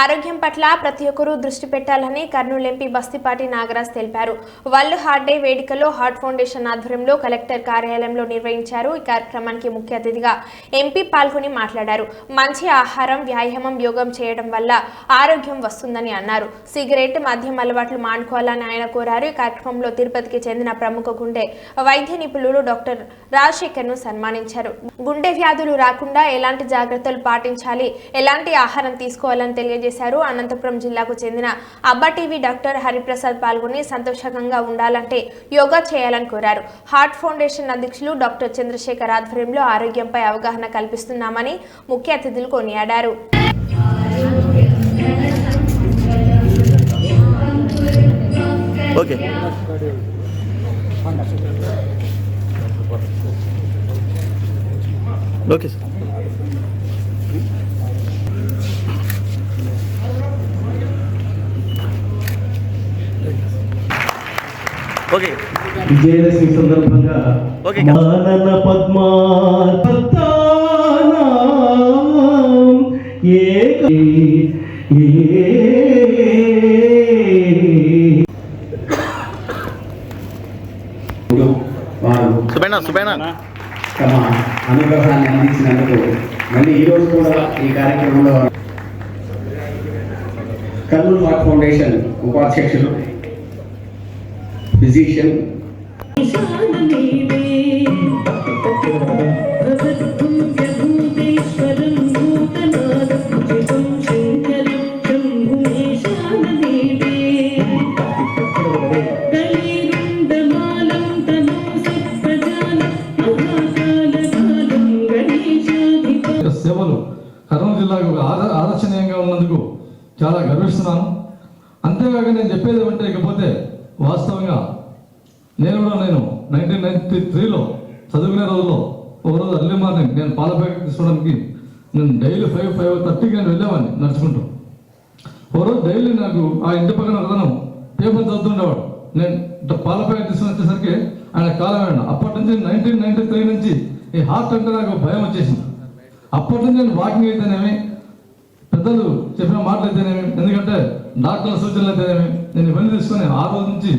ఆరోగ్యం పట్ల ప్రతి ఒక్కరూ దృష్టి పెట్టాలని కర్నూలు ఎంపీ బస్తిపాటి నాగరాజ్ తెలిపారు. వరల్డ్ హార్ట్ డే వేడుకలో హార్ట్ ఫౌండేషన్ ఆధ్వర్యంలో కలెక్టర్ కార్యాలయంలో నిర్వహించారు. ఈ కార్యక్రమానికి ముఖ్య అతిథిగా ఎంపీ పాల్గొని మాట్లాడారు. మంచి ఆహారం వ్యాయామం యోగం చేయడం వల్ల ఆరోగ్యం వస్తుందని అన్నారు. సిగరెట్ మద్యం అలవాట్లు మానుకోవాలని ఆయన కోరారు. ఈ కార్యక్రమంలో తిరుపతికి చెందిన ప్రముఖ గుండె వైద్య నిపుణులు డాక్టర్ రాజశేఖర్ను సన్మానించారు. గుండె వ్యాధులు రాకుండా ఎలాంటి జాగ్రత్తలు పాటించాలి? ఎలాంటి ఆహారం తీసుకోవాలని తెలియజేశారు. అనంతపురం జిల్లాకు చెందిన అబ్బా టీవీ డాక్టర్ హరిప్రసాద్ పాల్గొని సంతోషకంగా ఉండాలంటే యోగా చేయాలని కోరారు. హార్ట్ ఫౌండేషన్ అధ్యక్షులు డాక్టర్ చంద్రశేఖర్ ఆధ్వర్యంలో ఆరోగ్యంపై అవగాహన కల్పిస్తున్నామని ముఖ్య అతిథులు కొనియాడారు. Okay. Okay sir. Okay. Vijayadashami సందర్భంగా ఓకే. మానన పద్మార్పతానాం ఏక ఏ- వారు సుబేనా సుబేనా తమ అనుగ్రహాన్ని అందించినందుకు మళ్ళీ ఈరోజు కూడా ఈ కార్యక్రమంలో కర్నూలు హార్ట్ ఫౌండేషన్ ఉపాధ్యక్షులు ఫిజిషియన్ సేవలు. కర్నూలు జిల్లాకు ఒక ఆద ఆదర్శనీయంగా ఉన్నందుకు చాలా గర్విస్తున్నాను. అంతేకాక నేను చెప్పేది ఏమంటే ఇకపోతే వాస్తవంగా నేను కూడా నేను నైన్టీన్ నైన్టీ త్రీలో చదువుకునే రోజుల్లో ఒకరోజు అర్లీ మార్నింగ్ నేను పాల ప్యాకెట్ తీసుకోవడానికి నేను డైలీ ఫైవ్ ఫైవ్ థర్టీకి నేను వెళ్ళేవాడిని నడుచుకుంటూ. ఒకరోజు డైలీ నాకు ఆ ఇంటి పక్కన ఒకతను పేపర్ చదువుతుండేవాడు. నేను ఇట్లా పాల ప్యాకెట్ తీసుకుని వచ్చేసరికి ఆయన కాలం వేయండి అప్పటి నుంచి నైన్టీన్ నైన్టీ త్రీ నుంచి ఈ హార్ట్ అంటే నాకు భయం వచ్చేసింది. అప్పటి నుంచి నేను వాకింగ్ అయితేనేమి పెద్దలు చెప్పిన మాటలు అయితేనేమి ఎందుకంటే డాక్టర్ల సూచనలు అయితేనేమి నేను ఇవన్నీ తీసుకొని ఆ రోజు నుంచి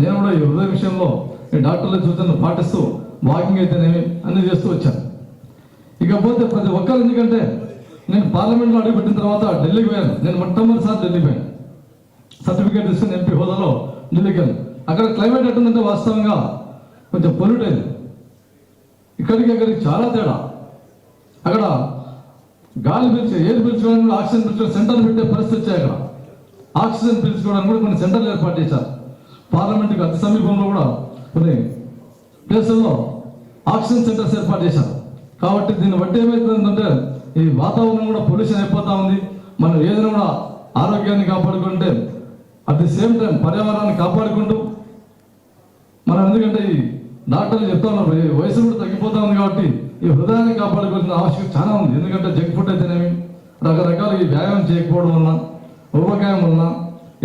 నేను కూడా ఈ హృదయ విషయంలో ఈ డాక్టర్ల సూచనలు పాటిస్తూ వాకింగ్ అయితేనేమి అన్ని చేస్తూ వచ్చాను. ఇకపోతే ప్రతి ఒక్కరు ఎందుకంటే నేను పార్లమెంట్లో అడుగుపెట్టిన తర్వాత ఢిల్లీకి పోయాను. నేను మొట్టమొదటిసారి ఢిల్లీ పోయాను. సర్టిఫికేట్ తీసుకుని ఎంపీ హోదాలో ఢిల్లీకి వెళ్ళాను. అక్కడ క్లైమేట్ ఎట్టుందంటే వాస్తవంగా కొంచెం పొల్యూట్ అయింది. ఇక్కడికి అక్కడికి చాలా తేడా. అక్కడ గాలి పిలిచి ఏది పిలుచుకోవడానికి కూడా ఆక్సిజన్ పీల్చుకో సెంటర్లు పెట్టే పరిస్థితి వచ్చాయి ఆక్సిజన్ పిలుచుకోవడానికి కూడా కొన్ని సెంటర్లు ఏర్పాటు చేశారు. పార్లమెంట్కి అతి సమీపంలో కూడా కొన్ని ప్లేసుల్లో ఆక్సిజన్ సెంటర్స్ ఏర్పాటు చేశారు. కాబట్టి దీన్ని బట్టి ఏమవుతుందంటే ఈ వాతావరణం కూడా పొల్యూషన్ అయిపోతూ ఉంది. మనం ఏదైనా కూడా ఆరోగ్యాన్ని కాపాడుకుంటే అట్ ది సేమ్ టైం పర్యావరణాన్ని కాపాడుకుంటూ మనం ఎందుకంటే ఈ డాక్టర్లు చెప్తా ఉన్నారు ఈ వయసు కూడా తగ్గిపోతా ఉంది కాబట్టి ఈ హృదయాన్ని కాపాడుకోవాల్సిన ఆవశ్యకత చాలా ఉంది. ఎందుకంటే జంక్ ఫుడ్ అయితేనేమి? రకరకాల ఈ వ్యాయామం చేయకపోవడం వలన ఉపకాయం వలన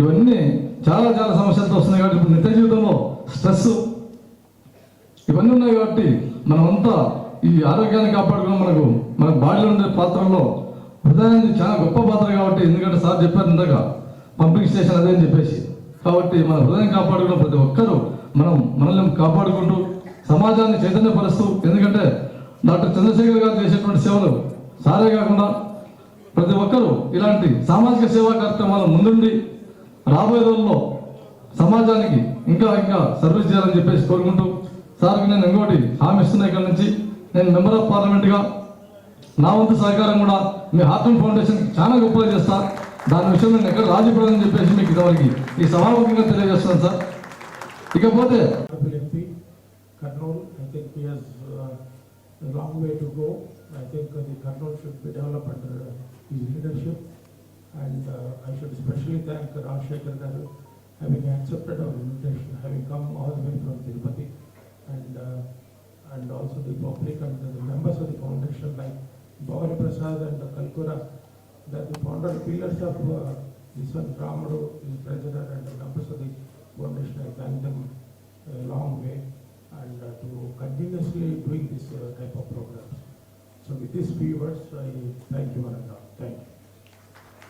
ఇవన్నీ చాలా చాలా సమస్యలతో వస్తున్నాయి కాబట్టి ఇప్పుడు నిత్య జీవితంలో స్ట్రెస్ ఇవన్నీ ఉన్నాయి కాబట్టి మనమంతా ఈ ఆరోగ్యాన్ని కాపాడుకోవడం మనకు మన బాడీలో ఉండే పాత్రలో హృదయాన్ని చాలా గొప్ప పాత్ర కాబట్టి ఎందుకంటే సార్ చెప్పారు ఇందాక పంపింగ్ స్టేషన్ అదే అని చెప్పేసి. కాబట్టి మన హృదయం కాపాడుకున్న ప్రతి ఒక్కరూ మనం మనల్ని కాపాడుకుంటూ సమాజాన్ని చైతన్యపరుస్తూ ఎందుకంటే డాక్టర్ చంద్రశేఖర్ గారు చేసినటువంటి సేవలు సారే కాకుండా ప్రతి ఒక్కరూ ఇలాంటి సామాజిక సేవా కార్యక్రమాల ముందుండి రాబోయే రోజుల్లో సమాజానికి ఇంకా ఇంకా సర్వీస్ చేయాలని చెప్పేసి కోరుకుంటూ సార్కి నేను ఇంకోటి హామీ ఇస్తున్నా ఇక్కడ నుంచి. నేను మెంబర్ ఆఫ్ పార్లమెంట్గా నా వంతు సహకారం కూడా మీ హార్టన్ ఫౌండేషన్ చాలా గొప్పగా చేస్తా. దాని విషయంలో నేను ఎక్కడ రాజీపడదని చెప్పేసి మీకు ఇదివరకు ఈ సభాముఖంగా తెలియజేస్తాను సార్. ఇకపోతే Honorable Uh, a long way to go. I think uh, the Kurnool should be developed under uh, his leadership. And uh, I should especially thank Rajshekar Garu having accepted our invitation, having come all the way from Tirupati. And, uh, and also the public and the members of the foundation like Bhavani Prasad and Kalkura, that the founder pillars of uh, this one, Ramadu, is president and the members of the foundation, I thank them a doing this uh, type of programs. So with these few words, I thank you, Ananda. Thank you.